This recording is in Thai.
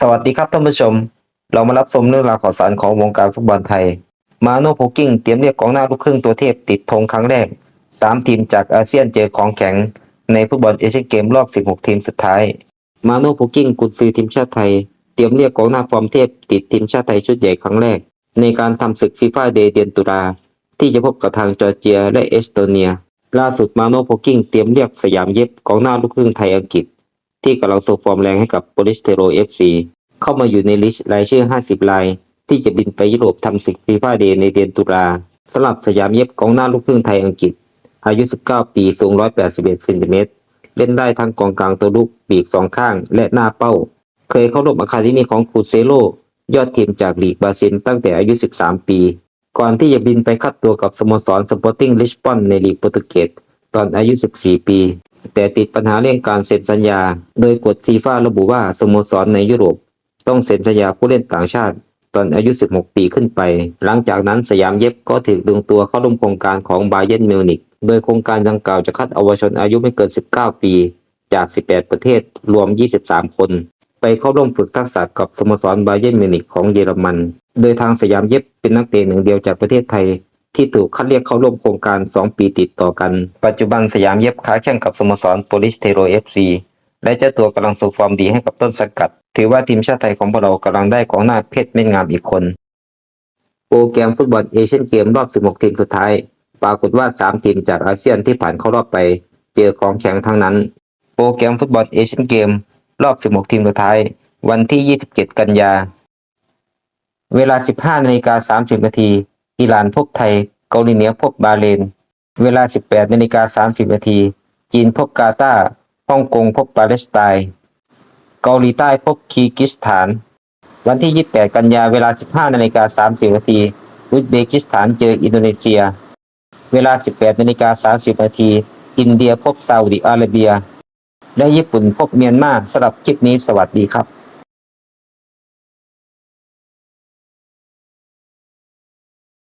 สวัสดีครับท่านผู้ชม เรามารับชมเรื่องราวข่าวสารของวงการฟุตบอลไทย มาโนโพกิ้งเตรียมเรียกกองหน้าลูกครึ่งตัวเทพติดธงครั้งแรก 3 ทีมจากอาเซียนเจอของแข็ง ในฟุตบอลเอเชียนเกมรอบ 16 ทีมสุดท้าย มาโนโพกิ้งกุนซือทีมชาติไทย เตรียมเรียกกองหน้าฟอร์มเทพติดทีมชาติไทยชุดใหญ่ครั้งแรก ในการทำศึกฟีฟ่าเดย์เดือนตุลาที่จะพบกับทางจอร์เจียและเอสโตเนีย ล่าสุดมาโนโพกิ้งเตรียมเรียกสยามเย็บกองหน้าลูกครึ่งไทยอังกฤษ ที่กำลังโซฟอร์มแรงให้กับโปลิสเทโรเอฟซีเข้ามาอยู่ในลิสต์รายชื่อ 50 ราย ที่จะบินไปยุโรปทำศึกฟีฟ่าเดย์ในเดือนตุลาสำหรับสยามเย็บกองหน้าลูกครึ่งไทยอังกฤษ อายุ 19 ปีสูง 181เซนติเมตรเล่นได้ทั้งกองกลางตัวลูกปีกสองข้างและหน้าเป้า เคยเข้าร่วมอะคาเดมีของคูเซโลยอดทีมจากลีกบราซิลตั้งแต่อายุ 13 ปี ก่อนที่จะบินไปคัดตัวกับสโมสรสปอร์ติ้งลิสบอนในลีกโปรตุเกสตอนอายุ 14 ปี แต่ติดปัญหาเรื่องการเซ็นสัญญา โดยกฎฟีฟ่าระบุว่าสโมสรในยุโรป ต้องเซ็นสัญญาผู้เล่นต่างชาติ ตอนอายุ 16 ปีขึ้นไป หลังจากนั้นสยามเย็บก็ถูกดึงตัวเข้าร่วมโครงการของบาเย r n นมิวนิกโดยโครงการดังกล่าวจะคัดเยาวชนอายุไม่เกิน 19 ปีจาก 18 ประเทศรวม 23 คน ไปเข้าร่วมฝึกทักษะกับสโมสรบาเย r n นมิวนิกของเยอรมัน โดยทางสยามเย็บเป็นนักเตะหนึ่งเดียวจากประเทศไทย ที่ถูกคัดเรียกเข้าร่วมโครงการ 2 ปีติดต่อกัน ปัจจุบันสยามเย็บค้าแข่งกับสโมสรโปลิสเทโรเอฟซีและเจ้าตัวกำลังสูฟอร์มดีให้กับต้นสังกัด ถือว่าทีมชาติไทยของเรากำลังได้กองหน้าเพชรเม็ดงามอีกคน โปรแกรมฟุตบอลเอเชียนเกมรอบ 16 ทีมสุดท้าย ปรากฏว่า 3 ทีมจากอาเซียนที่ผ่านเข้ารอบไป เจอของแข็งทั้งนั้น โปรแกรมฟุตบอลเอเชียนเกมรอบ 16 ทีมสุดท้าย วันที่ 27 กันยา เวลา 15นาฬิกา30นาที อิหร่านพบไทย เกาหลีเหนือพบบาเรนเวลา 18นาฬิกา30นาทีจีนพบกาตาร์ฮ่องกงพบปาเลสไตน์เกาหลีใต้พบคีร์กิสถาน วันที่ 28 กันยาเวลา 15นาฬิกา30นาทีอุซเบกิสถานเจออินโดนีเซีย เวลา 18นาฬิกา30นาทีอินเดียพบซาอุดิอาระเบีย และญี่ปุ่นพบเมียนมาสำหรับคลิปนี้สวัสดีครับ